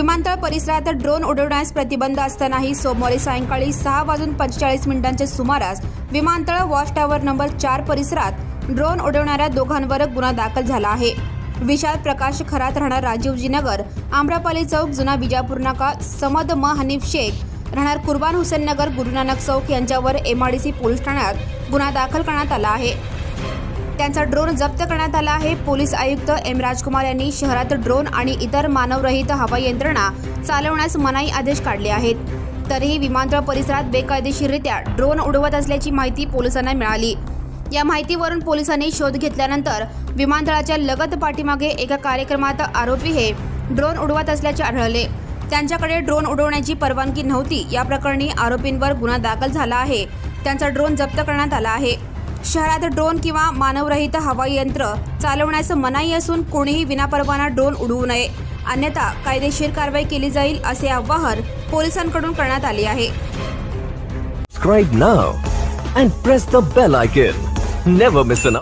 विमानतळ परिसरात ड्रोन उडवण्यास प्रतिबंध असतानाही सोमवारी सायंकाळी सहा वाजून पंचेचाळीस मिनिटांच्या सुमारास विमानतळ वॉच टॉवर नंबर चार परिसरात ड्रोन उडवणाऱ्या दोघांवर गुन्हा दाखल झाला आहे. विशाल प्रकाश खरात राहणार राजीवजी नगर आम्रपाली चौक जुना विजापूर नाका समद म हनीफ शेख राहणार कुर्बान हुसेन नगर गुरुनानक चौक यांच्यावर एमआरडीसी पोलीस ठाण्यात गुन्हा दाखल करण्यात आला आहे. त्यांचा ड्रोन जप्त करण्यात आला आहे. पोलीस आयुक्त एम राजकुमार यांनी शहरात ड्रोन आणि इतर मानवरहित हवाई यंत्रणा चालवण्यास मनाई आदेश काढले आहेत. तरीही विमानतळ परिसरात बेकायदेशीररित्या ड्रोन उडवत असल्याची माहिती पोलिसांना मिळाली. या माहितीवरून पोलिसांनी शोध घेतल्यानंतर विमानतळाच्या लगत पाठीमागे एका कार्यक्रमात आरोपी हे ड्रोन उडवत असल्याचे आढळले. त्यांच्याकडे ड्रोन उडवण्याची परवानगी नव्हती. या प्रकरणी आरोपींवर गुन्हा दाखल झाला आहे. त्यांचा ड्रोन जप्त करण्यात आला आहे. शहरात ड्रोन किंवा मानवरहित हवाई यंत्र चालवण्यास मनाई असून कोणीही विनापरवाना ड्रोन उडवू नये अन्यथा कायदेशीर कारवाई केली जाईल असे आवाहन पोलिसांकडून करण्यात आले आहे Subscribe now and press the bell icon. Never miss an